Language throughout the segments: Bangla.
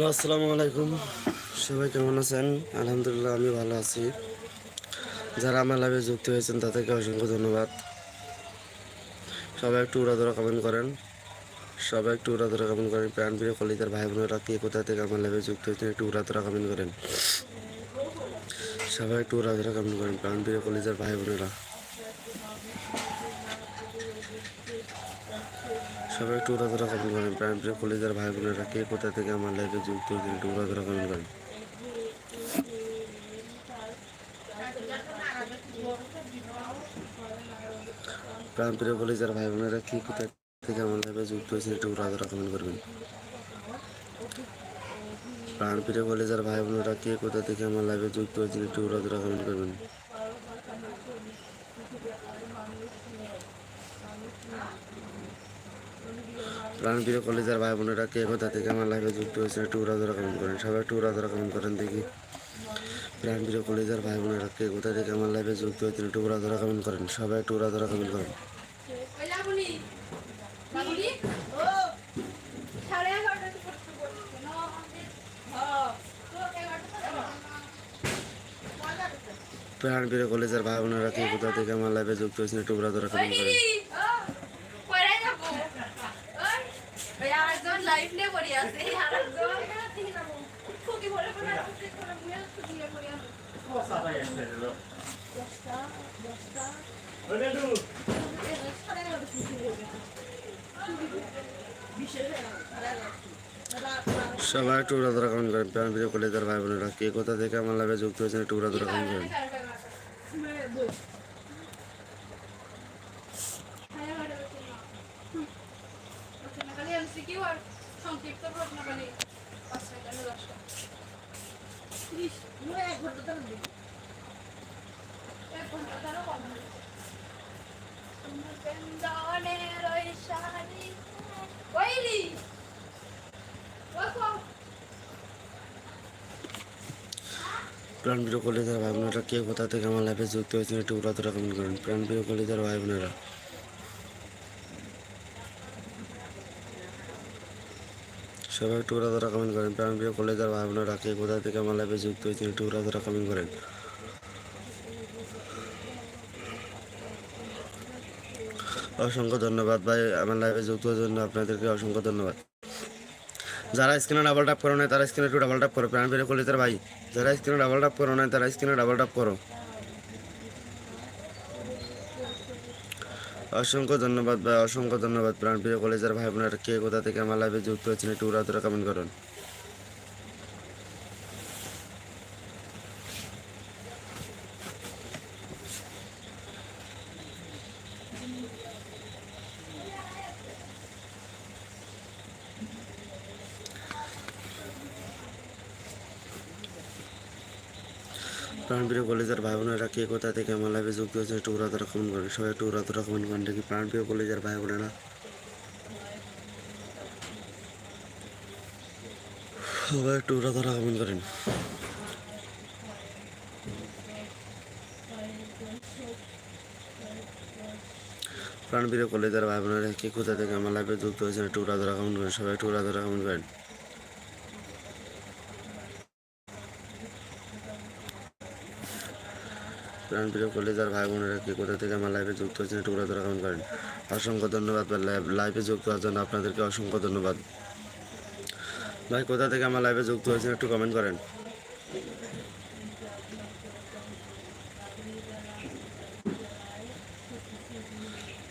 হ্যালো, আসসালামু আলাইকুম। সবাই কেমন আছেন? আলহামদুলিল্লাহ, আমি ভালো আছি। যারা আমার লাইভে যুক্ত হয়েছেন, তাদেরকে অসংখ্য ধন্যবাদ। সবাই একটু উড়াধরা কমেন্ট করেন। সবাই একটু উড়াধরা কমেন্ট করেন। প্রাণ কলিতার ভাই বোনেরা কে কোথা থেকে আমার লাইভে যুক্ত হয়েছেন, একটু উড়াধরা কমেন্ট করেন। সবাই একটু উড়াধরা কমেন্ট করেন, প্রাণ কলিতার ভাই বোনেরা সবাই একটু উড়াধরা কমেন্ট করেন। প্রাণ প্রিয় কলিজার ভাই বোনেরা কে কোথা থেকে আমার লাইফে যুক্ত হয়েছেন একটু উড়াধরা কমেন্ট করেন। প্রাণ প্রিয় কলিজার ভাই বোনেরা কে কোথা থেকে আমার লাইফে যুক্ত হয়েছেন একটু উড়াধরা কমেন্ট করবেন। প্রাণ প্রিয় কলিজার ভাই বোনেরা কে কোথা থেকে আমার লাইফে যুক্ত হয়েছেন একটু উড়াধরা কমেন্ট করবেন। প্রাণপ্রিয় কলেজের ভাই বোনেরা কে কোথা থেকে আমার লাইফে যুক্ত হয়েছে, একটু উড়াধরা কমেন্ট করেন। সবাই একটু উড়াধরা কমেন্ট করেন দেখি। প্রাণপ্রিয় কলেজের ভাই বোনেরা কে কোথা থেকে আমার লাইফে যুক্ত হয়েছেন, একটু উড়াধরা কমেন্ট করেন। সবাই একটু উড়াধরা কমেন্ট করেন। প্রাণপ্রিয় কলেজের ভাই বোনেরা কে কোথা থেকে আমার লাইফে যুক্ত হয়েছেন, একটু উড়াধরা কমেন্ট করেন। সবাই একটু উড়াধরা কমেন্ট করেন প্রাণপ্রিয় কলেজের ভাই বোনেরা, কে কোথা থেকে আমার লাইফে যুক্ত হয়েছেন একটু উড়াধরা কমেন্ট করেন সংক্ষিপ্ত প্রশ্নকালী কখন প্রাণপ্রিয় কলেজের ভাই বোনেরা কে কোথা থেকে আমার লাইফে যুক্ত হয়েছেন একটু উড়াধরা কমেন্ট করেন। প্রাণপ্রিয় কলেজের ভাই বোনেরা। সবাই একটু ধরা কমেন্ট করেন। প্রাণপ্রিয় কলেজের ভাই বোনেরা কোথা থেকে আমার লাইফে যুক্ত হয়েছেন একটু উড়াধরা কমেন্ট করেন। অসংখ্য ধন্যবাদ ভাই, আমার লাইফে যুক্ত হওয়ার জন্য আপনাদেরকে অসংখ্য ধন্যবাদ। যারা স্ক্রিনে ডাবল ট্যাপ করো না তারা স্ক্রিনে একটু ডাবল টাপ করো। প্রাণপ্রিয় কলেজের ভাই, যারা স্ক্রিনে ডাবল টাপ করো না তারা স্ক্রিনে ডাবল টাপ করো। অসংখ্য ধন্যবাদ ভাই, অসংখ্য ধন্যবাদ প্রাণপ্রিয় কলেজের ভাই বোনেরা। কে কোথা থেকে আমার লাইভে যুক্ত হয়েছেন একটু উড়াধরা কমেন্ট করুন। প্রাণপ্রিয় কলেজের ভাই বোনেরা কে কোথা থেকে আমার লাইভে যুক্ত হয়েছে একটু উড়াধরা কমেন্ট করেন সবাই একটু উড়াধরা কমেন্ট করেন দেখি প্রাণপ্রিয় কলেজের ভাই বোনেরা সবাই একটু উড়াধরা কমেন্ট করেন। প্রাণপ্রিয় কলেজের ভাই বোনেরা কে কোথা থেকে আমার লাইভে যুক্ত হয়েছে একটু উড়াধরা কমেন্ট করেন। সবাই একটু উড়াধরা কমেন্ট করেন। প্রাণপ্রিয় কলেজার ভাই বোনেরা কে কোথা থেকে আমার লাইফে যুক্ত হয়েছেন একটু ঘোরা ধরা কমেন্ট করেন। অসংখ্য ধন্যবাদ লাইফে যুক্ত হওয়ার জন্য, আপনাদেরকে অসংখ্য ধন্যবাদ। ভাই, কোথা থেকে আমার লাইফে যুক্ত হয়েছেন একটু কমেন্ট করেন।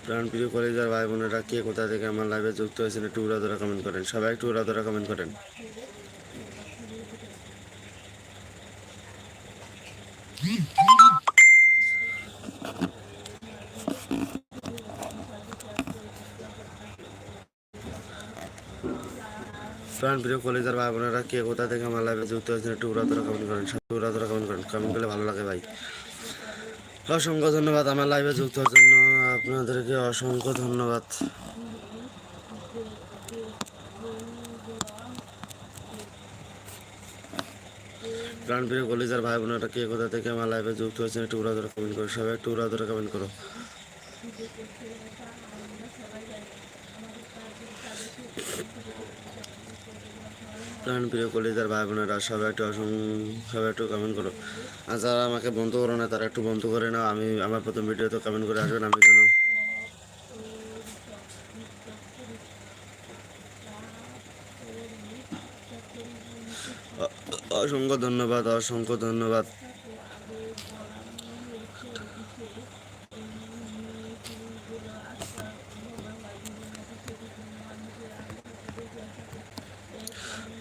প্রাণপ্রিয় কলেজার ভাই বোনেরা কে কোথা থেকে আমার লাইভে যুক্ত হয়েছেন একটু উড়া ধরা কমেন্ট করেন। সবাই একটু উড়া ধরা কমেন্ট করেন। প্রাণপ্রিয় কলেজার ভাই বোনেরা, কে কোথা থেকে আমার লাইভে যুক্ত হয়েছেন একটু উড়া ধরা কমেন্ট করেন সবাই উড়া ধরা কমেন্ট করেন। কমেন্ট করলে ভালো লাগে ভাই। অসংখ্য ধন্যবাদ আমার লাইভে যুক্ত হওয়ার জন্য। আপনাদেরকে অসংখ্য ধন্যবাদ। প্রাণপ্রিয় কলেজার ভাই বোনেরা, কে কোথা থেকে আমার লাইভে যুক্ত হয়েছেন একটু উড়া কমেন্ট করো। সবাই একটু উড়া ধরা কমেন্ট করো। প্রাণপ্রিয় তার ভাই বোনেরা, সবাই একটু সবাই একটু কমেন্ট করো। আর যারা আমাকে বন্ধ করো না, তারা একটু বন্ধ করে নাও। আমি আমার প্রথম ভিডিওতে কমেন্ট করে আসবেন, আমি যেন অসংখ্য ধন্যবাদ অসংখ্য ধন্যবাদ।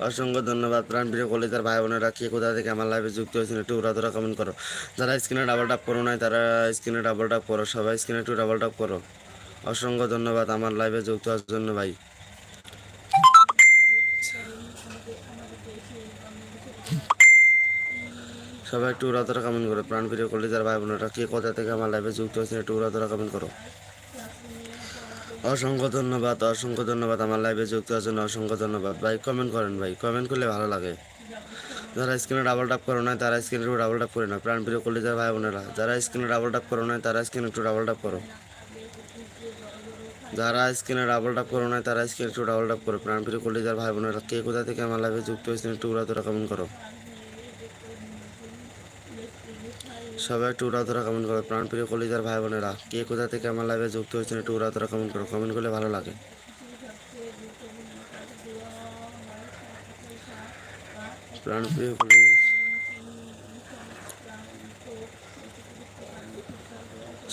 অসংখ্য ধন্যবাদ। প্রাণপ্রিয় কলিতার ভাই বোনেরা, কে কোথা থেকে আমার লাইভে যুক্ত হয়েছেন একটু উড়া ধরা কমেন্ট করো। যারা স্ক্রিনে ডাবল টাপ করো নাই, তারা স্ক্রিনে ডাবল টাপ করো। সবাই স্ক্রিনে একটু ডাবল টাপ করো। অসংখ্য ধন্যবাদ আমার লাইভে যুক্ত হওয়ার জন্য ভাই। সবাই একটু উড়া ধরা কমেন্ট করো। প্রাণপ্রিয় কলিতার ভাই বোনেরা, কে কোথা থেকে আমার লাইভে যুক্ত হয়েছেন একটু উড়া ধরা কমেন্ট করো। অসংখ্য ধন্যবাদ অসংখ্য ধন্যবাদ আমার লাইভে যুক্ত জন্য অসংখ্য ধন্যবাদ। ভাই কমেন্ট করেন ভাই কমেন্ট করলে ভালো লাগে। যারা স্ক্রিনে ডাবল টাপ করো না তারা স্ক্রিনে একটু ডাবল টাপ করে না প্রাণ প্রিয় কলিজার ভাই বোনেরা, যারা স্ক্রিনে ডাবল টাপ করো না তারা স্ক্রিনে একটু ডাবল টাপ করো। যারা স্ক্রিনে ডাবল টাপ করো না তারা স্ক্রিনে একটু ডাবল টাপ করো। প্রাণ প্রিয় কলিজার ভাই বোনেরা, কে কোথা থেকে আমার লাইভে যুক্ত হয়েছেন, একটু উড়া তোরা কমেন্ট করো। সবাই একটু উড়া ধরা কমেন্ট করো। প্রাণ প্রিয় কলিজার ভাই বোনেরা, কে কোথা থেকে আমার লাইভে যুক্ত হয়েছেন একটু উড়া ধরা কমেন্ট করো। কমেন্ট করলে ভালো লাগে।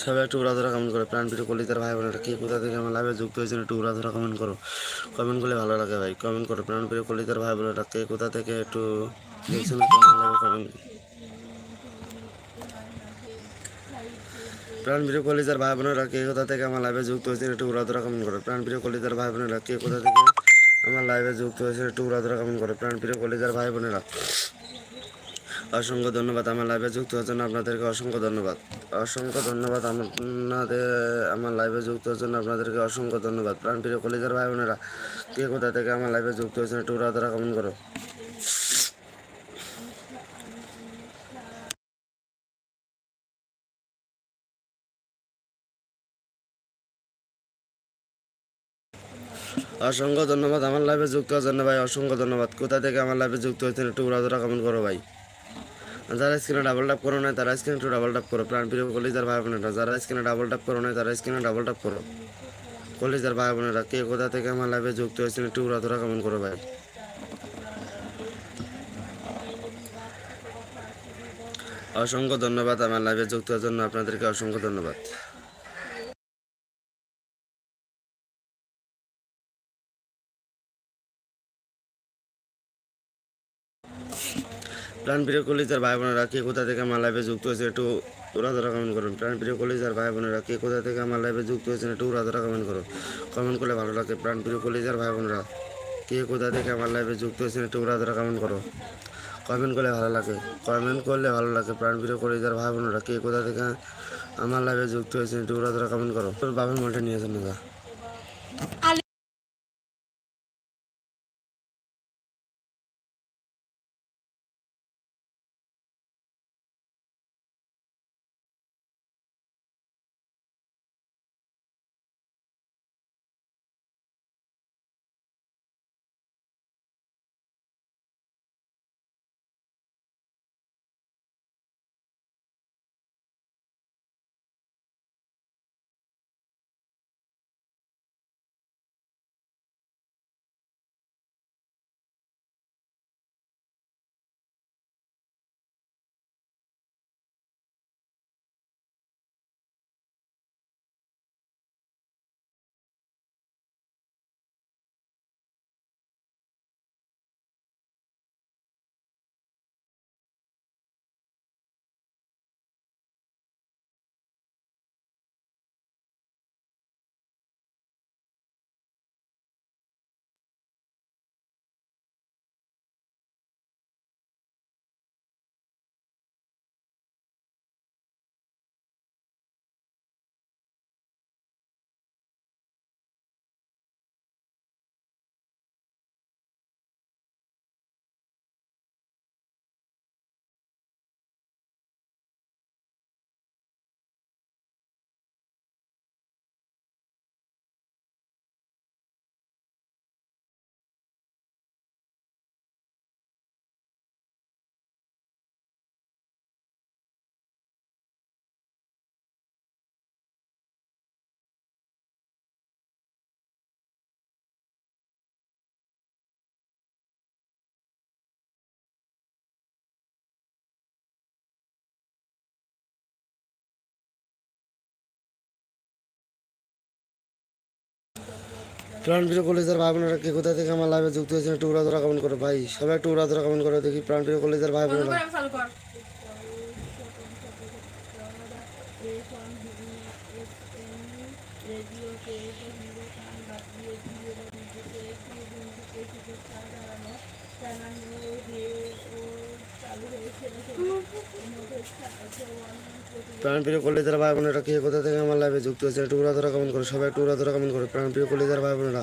সবাই একটু উড়া ধরা কমেন্ট করো। প্রাণ প্রিয় কলিতার ভাই বোনেরা, কে কোথা থেকে আমার লাইভে যুক্ত হয়েছেন একটু উড়া ধরা কমেন্ট করো। কমেন্ট করলে ভালো লাগে ভাই। কমেন্ট করো। প্রাণ প্রিয় কলিতার ভাই বোনেরা, কে কোথা থেকে একটু দেখছেন কমেন্ট প্রাণপ্রিয় কলিজার ভাই বোনেরা কে কোথা থেকে আমার লাইভে যুক্ত হয়েছে একটু উড়াধরা কমেন্ট করো। প্রাণপ্রিয় কলিজার ভাই বোনেরা কে কোথা থেকে আমার লাইভে যুক্ত হয়েছে একটু উড়াধরা কমেন্ট করো। প্রাণপ্রিয় কলিজার ভাই বোনেরা অসংখ্য ধন্যবাদ আমার লাইভে যুক্ত হওয়ার জন্য আপনাদেরকে, অসংখ্য ধন্যবাদ। অসংখ্য ধন্যবাদ আপনাদের, আমার লাইভে যুক্ত হওয়ার জন্য আপনাদেরকে অসংখ্য ধন্যবাদ। প্রাণপ্রিয় কলিজার ভাই বোনেরা কে কোথা থেকে আমার লাইভে যুক্ত হয়েছে একটু উড়াধরা কমেন্ট করো। অসংখ্য ধন্যবাদ। আমার লাইভে যুক্ত হওয়ার জন্য ভাই, অসংখ্য ধন্যবাদ। কোথা থেকে আমার লাইভে যুক্ত হয়েছেন একটু উড়াধরা কমেন্ট করো ভাই। যারা স্ক্রিনে ডাবল টাপ করো না তারা স্ক্রিনে একটু ডাবল টাপ করো। প্রাণপ্রিয় কলিজার ভাই বোনেরা, যারা স্ক্রিনে ডাবল টাপ করো না তারা স্ক্রিনে ডাবল টাপ করো। কলিজার ভাই বোনেরা, কে কোথা থেকে আমার লাইভে যুক্ত হয়েছেন একটু উড়াধরা কমেন্ট করো ভাই। অসংখ্য ধন্যবাদ আমার লাইভে যুক্ত হওয়ার জন্য আপনাদেরকে, অসংখ্য ধন্যবাদ। প্রাণপ্রিয় কলিজার ভাই বোনেরা কে কোথা থেকে আমার লাইভে যুক্ত হয়েছে একটু উড়াধরা কমেন্ট করুন। প্রাণপ্রিয় কলিজার ভাই বোনেরা কে কোথা থেকে আমার লাইভে যুক্ত হয়েছেন একটু উড়াধরা কমেন্ট করো কমেন্ট করলে ভালো লাগে। প্রাণপ্রিয় কলিজার ভাই বোনেরা কে কোথা থেকে আমার লাইভে যুক্ত হয়েছেন একটু উড়াধরা কমেন্ট করো কমেন্ট করলে ভালো লাগে। কমেন্ট করলে ভালো লাগে। প্রাণপ্রিয় কলিজার ভাই বোনেরা কে কোথা থেকে আমার লাইভে যুক্ত হয়েছেন একটু উড়াধরা কমেন্ট করো তোর বাবার মনটা নিয়েছেন না প্রাণপ্রিয় কলেজের ভাই বোনেরা কে কোথা থেকে আমার লাইভে যুক্ত হয়েছে একটু উড়াধরা কমেন্ট করো। ভাই, সবাই একটু উড়াধরা কমেন্ট করো, দেখি প্রাণপ্রিয় কলেজের ভাই বোনেরা করে আমি চালু কর প্রাণপ্রিয় কলেজের ভাই বোনেরা কে কোথা থেকে আমার লাইভে যুক্ত হয়েছে উড়া ধরা কমেন্ট করে, সবাই একটু উড়া ধরা কমেন্ট করো প্রাণপ্রিয় কলেজের ভাই বোনেরা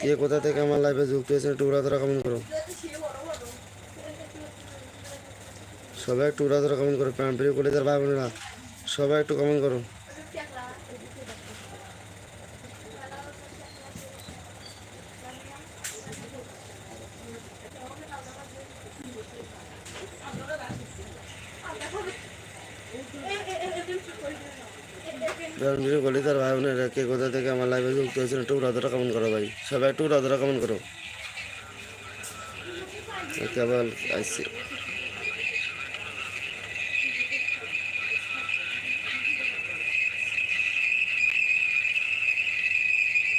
কে কোথা থেকে আমার লাইভে যুক্ত হয়েছে, একটু উড়া ধরা কেমন করো। সবাই একটু উড়া ধরা কমেন্ট করো প্রাণপ্রিয় কলেজের ভাই বোনেরা সবাই একটু কমেন্ট করো। প্রাণপ্রিয় কলেজের ভাই বোনেরা কে কোথা থেকে আমার লাইভে যুক্ত হয়েছে একটু উড়াধরা কমেন্ট করো ভাই? সবাই একটু উড়াধরা কমেন্ট করো? কেবল আইসি।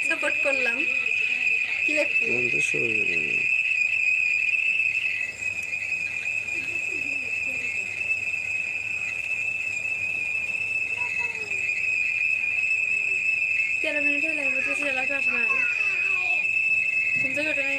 সাপোর্ট করলাম। কি লিখব বন্ধু শুরু করুন। তেরো সে এলাকা আসবে না ঘুম থেকে ওঠে নাই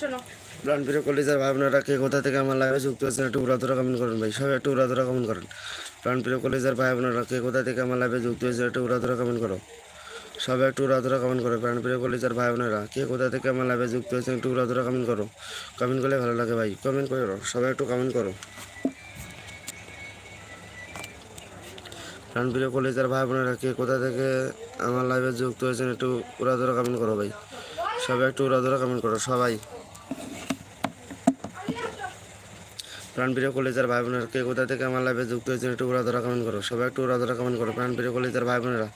শোনো। প্রাণপ্রিয় কলেজের ভাই বোনেরা কে কোথা থেকে আমার লাইভে যুক্ত হয়েছেন একটু উড়াধরা কমেন্ট করেন ভাই। সবাই একটু উড়াধরা কমেন্ট করেন। প্রাণপ্রিয় কলেজের ভাই বোনেরা কে কোথা থেকে আমার লাইভে যুক্ত হয়েছে একটু উড়াধরা কমেন্ট করো। সবাই একটু উড়াধরা কমেন্ট করো। প্রাণপ্রিয় কলেজের ভাই বোনেরা কে কোথা থেকে আমার লাইভে যুক্ত হয়েছে একটু উড়াধরা কমেন্ট করো। কমেন্ট করলে ভালো লাগে ভাই। কমেন্ট করো। সবাই একটু কমেন্ট করো। প্রাণপ্রিয় কলেজের ভাই বোনেরা কে কোথা থেকে আমার লাইভে যুক্ত হয়েছেন একটু উড়া ধরা কমেন্ট করো ভাই। সবাই একটু উড়া ধরা কমেন্ট করো, সবাই। প্রাণপ্রিয় কলেজের ভাই বোনেরা কে কোথা থেকে আমার লাইভে যুক্ত হয়েছেন একটু উড়া ধরা কমেন্ট করো, সবাই একটু উড়া ধরা কমেন্ট করো। প্রাণপ্রিয় কলেজের ভাই বোনেরা।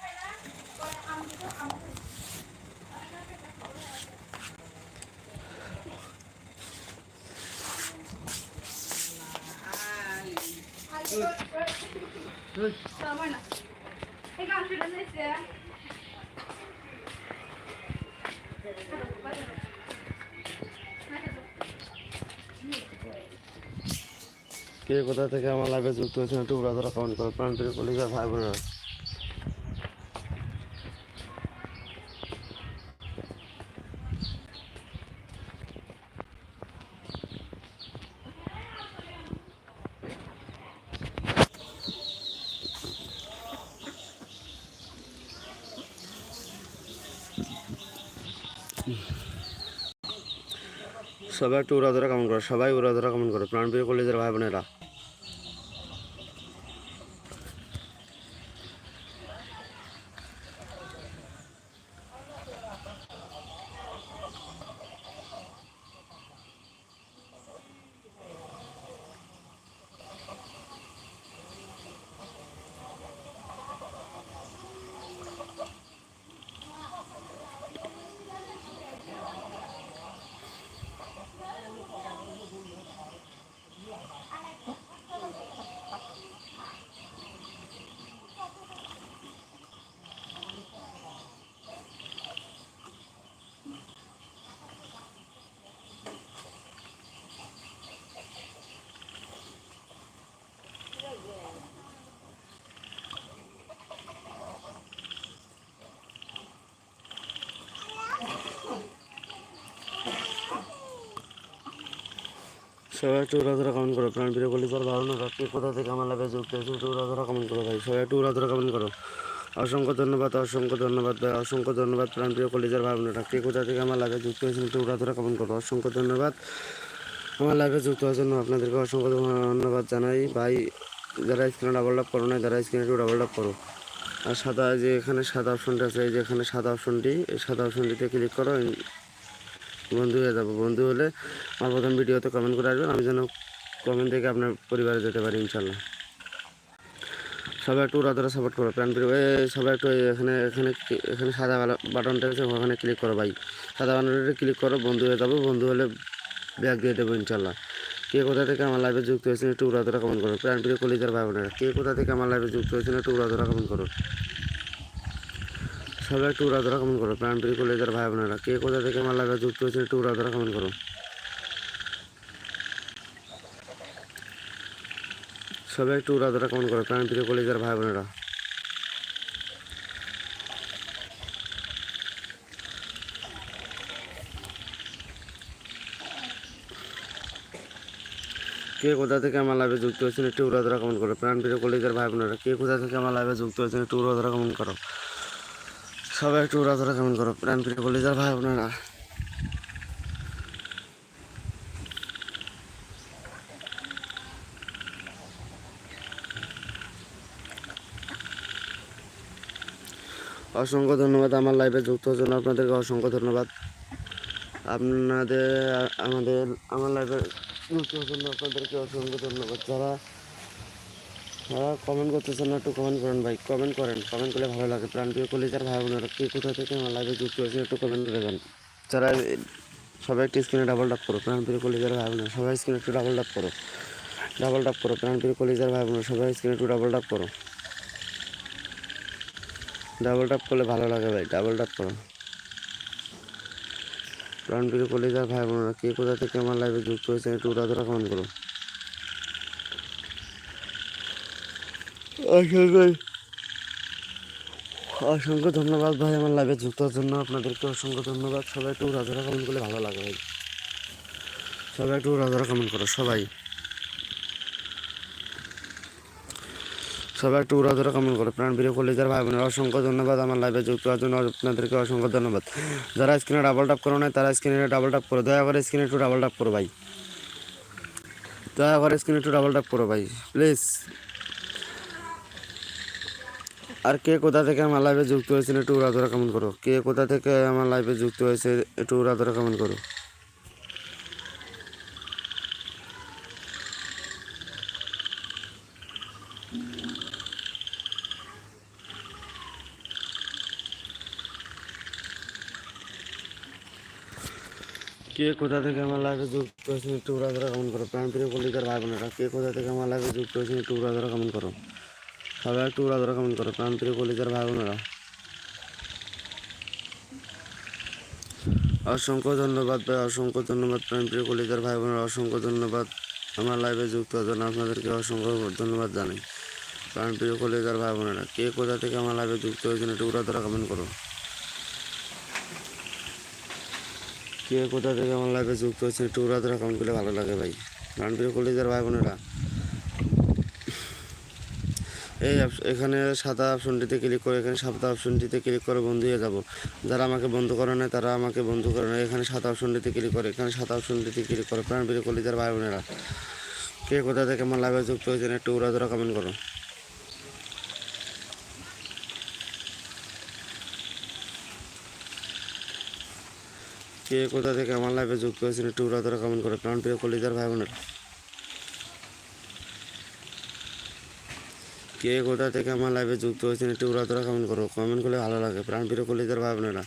কোথা থেকে আমার লাইভে যুক্ত হয়েছেন একটু উড়াধরা কমেন্ট করো প্রাণপ্রিয় কলেজের ভাই বোনেরা সবাই একটু উড়াধরা কমেন্ট করো, সবাই উড়াধরা কমেন্ট করো, প্রাণপ্রিয় কলেজের ভাই বোনেরা সবাই একটু উড়াধরা কমেন্ট করো প্রাণপ্রিয় কলেজের ভাই বোনেরা কে কোথা থেকে আমার লাইভে যুক্ত হয়েছে, একটু উড়াধরা কমেন্ট করো ভাই, সবাই একটু উড়াধরা কমেন্ট করো। অসংখ্য ধন্যবাদ অসংখ্য ধন্যবাদ ভাই অসংখ্য ধন্যবাদ প্রাণপ্রিয় কলেজের ভাই বোনেরা কে কোথা থেকে আমার লাইভে যুক্ত হয়েছেন একটু উড়াধরা কমেন্ট করো, অসংখ্য ধন্যবাদ। আমার লাইভে যুক্ত হওয়ার জন্য আপনাদেরকে অসংখ্য ধন্যবাদ জানাই। ভাই, যারা স্ক্রিনে ডাবল টাপ করো না যারা স্ক্রিনে একটু ডাবল করো। আর সাদা যে এখানে সাদা অপশনটা আছে, এই যে এখানে সাদা অপশনটি এই সাদা অপশনটিতে ক্লিক করো বন্ধু হয়ে যাব। বন্ধু হলে আমার প্রথম ভিডিওতে কমেন্ট করে আসবেন, আমি যেন কমেন্ট থেকে আপনার পরিবারে যেতে পারি, ইনশাল্লাহ। সবাই একটু রাতরা সাপোর্ট করো, প্রাণ প্রিয়। সবাই একটু এখানে এখানে এখানে সাদা বাটনটা আছে, ওখানে ক্লিক করো ভাই। সাদা বাটনটা ক্লিক করো, বন্ধু হয়ে যাব, বন্ধু হলে ব্যাগ দিয়ে দেবো, ইনশাল্লাহ। কে কোথা থেকে আমার লাইভে যুক্ত হয়েছেন একটু উড়াধরা কমেন্ট করো। প্রাণ প্রিয় কলিজার ভাই বোনেরা, কে কোথা থেকে আমার লাইভে যুক্ত হয়েছেন একটু উড়াধরা কমেন্ট করো। সবাই একটু উড়াধরা কমেন্ট করো প্রাণ প্রিয় কলিজার ভাই বোনেরা কে কোথা থেকে আমার লাইভে যুক্ত হয়েছেন একটু উড়াধরা কমেন্ট করো সবাই একটু উড়াধরা কমেন্ট করো প্রাণ প্রিয় কলিজার ভাই বোনেরা কে কোথা থেকে আমার লাইভে যুক্ত হয়েছেন একটু উড়াধরা কমেন্ট করো প্রাণ প্রিয় কলিজার ভাই বোনেরা কে কোথা থেকে আমার লাইভে যুক্ত হয়েছেন একটু উড়াধরা কমেন্ট করো সবাই একটু উড়াধরা কেমন করো? প্রাণ প্রিয় কলিজার ভাই আপনারা অসংখ্য ধন্যবাদ আমার লাইভে যুক্ত হওয়ার জন্য। আপনাদেরকে অসংখ্য ধন্যবাদ। আপনাদের, আমাদের, আমার লাইভে যুক্ত হওয়ার জন্য আপনাদেরকে অসংখ্য ধন্যবাদ। যারা যারা কমেন্ট করতেছেন না, একটু কমেন্ট করেন ভাই। কমেন্ট করেন। কমেন্ট করলে ভালো লাগে। প্রাণপ্রিয় কলিজার ভাই বোনেরা কে কোথা থেকে আমার লাইভে যুক্ত হয়েছে একটু কমেন্ট করে দেন। যারা সবাই একটু স্ক্রিনে ডাবল টাপ করো প্রাণপ্রিয় কলিজার ভাই বোনেরা সবাই স্ক্রিনে একটু ডাবল টাপ করো। ডাবল টাপ করো প্রাণপ্রিয় কলিজার ভাই বোনেরা সবাই স্ক্রিনে একটু ডাবল টাপ করো। ডাবল টাপ করলে ভালো লাগে ভাই ডাবল টাপ করো। প্রাণপ্রিয় কলিজার ভাই বোনেরা কে কোথা থেকে আমার লাইভে যুক্ত হয়েছে একটু উড়াধরা কমেন্ট করো। অসংখ্য অসংখ্য ধন্যবাদ ভাই আমার লাইভে যুক্ত জন্য। আপনাদেরকে অসংখ্য ধন্যবাদ। সবাই একটু উড়াধরা কমেন্ট করলে ভালো লাগে ভাই। সবাই একটু উড়াধরা কমেন্ট করো, সবাই। সবাই একটু উড়াধরা কমেন্ট করো। প্রাণ প্রিয় কলিজার ভাই বোনের অসংখ্য ধন্যবাদ আমার লাইভে যুক্ত হওয়ার জন্য। আপনাদেরকে অসংখ্য ধন্যবাদ। যারা স্ক্রিনে ডাবল টাপ করো না তারা স্ক্রিনে ডাবল টাপ করো। দয়া করে স্ক্রিনে একটু ডাবল টাপ করো ভাই। দয়া করে স্ক্রিনে একটু ডাবল টাপ করো ভাই। প্লিজ আর কে কোথা থেকে আমার লাইভে যুক্ত হয়েছেন একটু উড়াধরা কেমন করো। কে কোথা থেকে আমার লাইভে যুক্ত হয়েছে একটু উড়াধরা কেমন করো। কে কোথা থেকে আমার লাইভে যুক্ত হয়েছেন একটু উড়াধরা কেমন করো। প্রাণপ্রিয় কলিতার ভাই বোনেরা, কে কোথা থেকে আমার লাইভে যুক্ত হয়েছেন একটু উড়াধরা কমেন্ট করো। সবাই একটু উড়াধরা কমেন্ট করো, প্রাণপ্রিয় কলিতার ভাই বোনেরা অসংখ্য ধন্যবাদ ভাই, অসংখ্য ধন্যবাদ প্রাণপ্রিয় কলিতার ভাই বোনেরা অসংখ্য ধন্যবাদ আমার লাইভে যুক্ত হওয়ার জন্য আপনাদেরকে অসংখ্য ধন্যবাদ জানাই। প্রাণপ্রিয় কলিতার ভাই বোনেরা কে কোথা থেকে আমার লাইভে যুক্ত হয়েছেন একটু উড়াধরা কমেন্ট করো। কে কোথা থেকে আমার লাইফে যুক্ত হয়েছে একটু উড়াধরা কমেন্ট করলে ভালো লাগে ভাই। প্রাণপ্রিয় কলিজার ভাই বোনেরা এই এখানে সাদা অপশনটিতে ক্লিক করে, এখানে সাদা অপশনটিতে ক্লিক করে বন্ধু হয়ে যাব। যারা আমাকে বন্ধু করে না তারা আমাকে বন্ধু করে না এখানে সাদা অপশনটিতে ক্লিক করে, এখানে সাদা অপশনটিতে ক্লিক করে। প্রাণপ্রিয় কলিজার ভাই বোনেরা, কে কোথা থেকে আমার লাইভে যুক্ত হয়েছেন একটু উড়াধরা কমেন্ট করো। কে কোথা থেকে আমার লাইফে যুক্ত হয়েছেন একটু উড়াধরা কমেন্ট করে প্রাণপ্রিয় কলিজার ভাই বোনের। কে কোথা থেকে আমার লাইফে যুক্ত হয়েছেন একটু উড়াধরা কমেন্ট করো। কমেন্ট করলে ভালো লাগে। প্রাণপ্রিয় কলিজার ভাই বোনেরা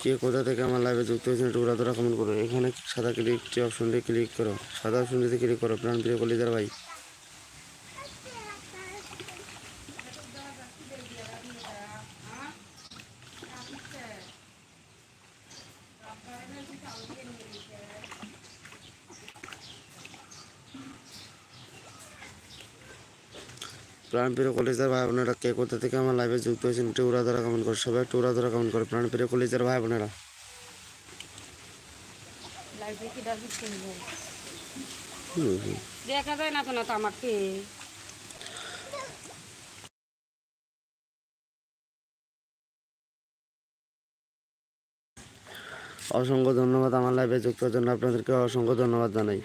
কে কোথা থেকে আমার লাইফে যুক্ত হয়েছেন একটু উড়াধরা কমেন্ট করো। এখানে সাদা ক্লিক অপশনটি ক্লিক করো। সাদা অপশনটিতে ক্লিক করো। প্রাণপ্রিয় কলিজার ভাই। প্রাণপ্রিয় কলেজের ভাই বোনেরা কে কোথা থেকে আমার লাইভে যুক্ত হয়েছেন একটু উড়াধরা কমেন্ট করো সবাই একটু উড়াধরা কমেন্ট করো প্রাণপ্রিয় কলেজের ভাই বোনেরা। দেখা যায় না তো না তো আমাকে অসংখ্য ধন্যবাদ আমার লাইভে যুক্ত জন্য আপনাদেরকে অসংখ্য ধন্যবাদ জানাই।